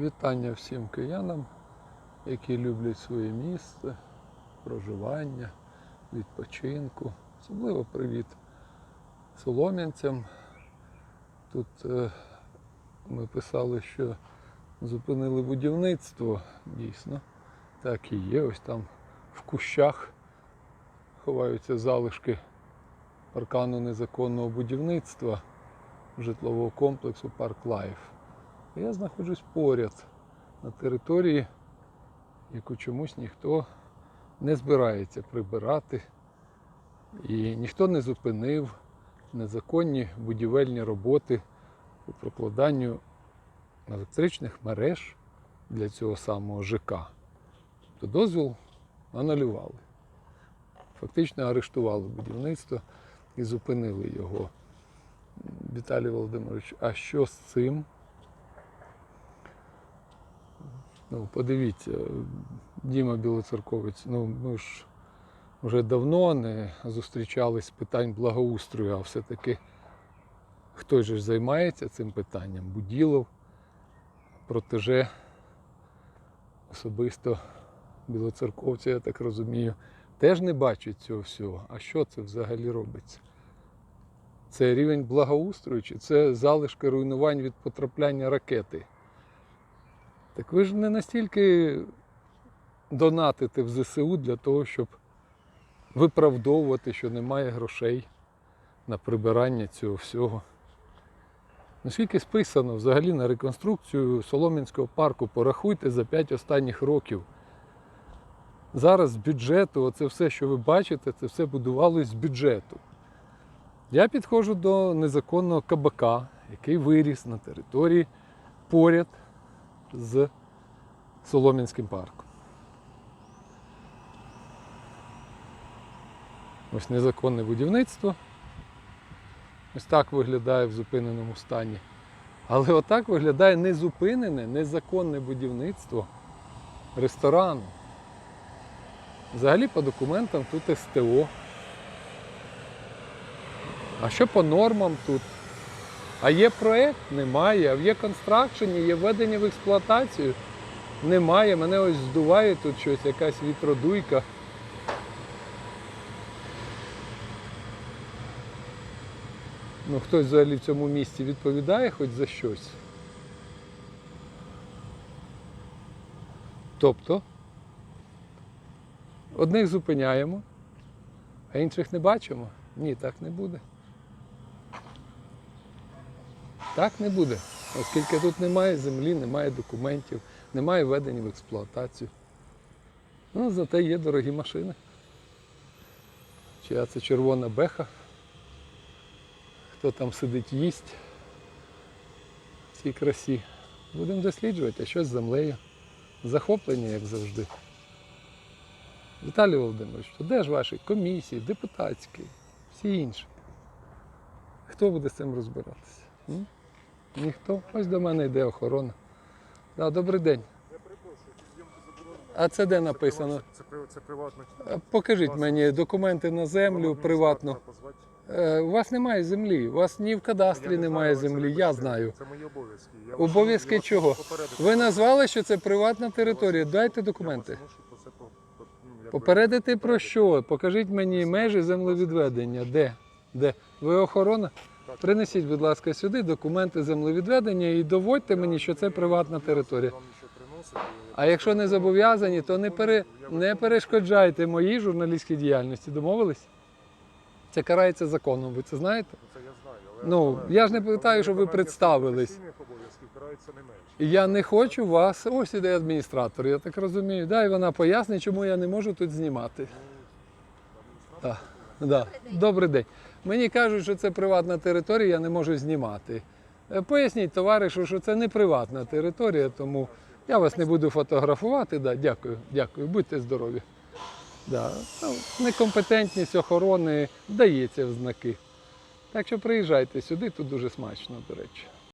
Вітання всім киянам, які люблять своє місце, проживання, відпочинку. Особливо привіт солом'янцям. Тут е, ми писали, що зупинили будівництво. Дійсно, так і є. Ось там в кущах ховаються залишки паркану незаконного будівництва житлового комплексу Парк Лайф. Я знаходжусь поряд на території, яку чомусь ніхто не збирається прибирати. І ніхто не зупинив незаконні будівельні роботи по прокладанню електричних мереж для цього самого ЖК. Тобто дозвіл анулювали. Фактично арештували будівництво і зупинили його. Віталій Володимирович, а що з цим? Ну, подивіться, Діма Білоцерковець, ну ми ж вже давно не зустрічались з питань благоустрою, а все-таки хтось же ж займається цим питанням. Буділов, протеже особисто білоцерковця, я так розумію, теж не бачить цього всього. А що це взагалі робиться? Це рівень благоустрою, чи це залишки руйнувань від потрапляння ракети? Так ви ж не настільки донатите в ЗСУ для того, щоб виправдовувати, що немає грошей на прибирання цього всього. Наскільки списано взагалі на реконструкцію Солом'янського парку, порахуйте за 5 останніх років. Зараз з бюджету, оце все, що ви бачите, це все будувалось з бюджету. Я підходжу до незаконного кабака, який виріс на території поряд з Солом'янським парком. Ось незаконне будівництво. Ось так виглядає в зупиненому стані. Але отак виглядає незупинене, незаконне будівництво ресторану. Взагалі по документам тут СТО. А що по нормам тут? А є проєкт? Немає. А є констракшені, є введення в експлуатацію? Немає. Мене ось здуває тут щось, якась вітродуйка. Ну, хтось взагалі в цьому місці відповідає хоч за щось. Тобто, одних зупиняємо, а інших не бачимо. Ні, так не буде. Так не буде, оскільки тут немає землі, немає документів, немає введення в експлуатацію. Ну, зате є дорогі машини. Чия це червона беха. Хто там сидить їсть в цій красі. Будемо досліджувати, а що з землею. Захоплення, як завжди. Віталій Володимирович, де ж ваші комісії, депутатські, всі інші? Хто буде з цим розбиратися? Ніхто. Ось до мене йде охорона. Да, добрий день. А це де написано? Це, це приватно. Покажіть мені документи на землю приватно. Е, У вас немає землі, у вас ні в кадастрі немає землі, я знаю. Це мої обов'язки. Обов'язки чого? Ви назвали, що це приватна територія. Дайте документи. це Попередити про що? Покажіть мені межі землевідведення. Де? Де? Ви охорона? Принесіть, будь ласка, сюди документи землевідведення і доводьте мені, що це приватна територія. А якщо не зобов'язані, то не, пере... Не перешкоджайте моїй журналістській діяльності. Домовились? Це карається законом, ви це знаєте? Ну, Це я знаю. Ну, я ж не питаю, щоб ви представились. я не хочу вас. Ось іде адміністратор, я так розумію. Да, і вона пояснить, чому я не можу тут знімати. Так, да. Добрий день. Мені кажуть, що це приватна територія, я не можу знімати. Е, Поясніть товаришу, що це не приватна територія, тому я вас не буду фотографувати. Да, дякую, дякую, будьте здорові. Да. ну, Некомпетентність охорони дається в знаки. Так що приїжджайте сюди, тут дуже смачно, до речі.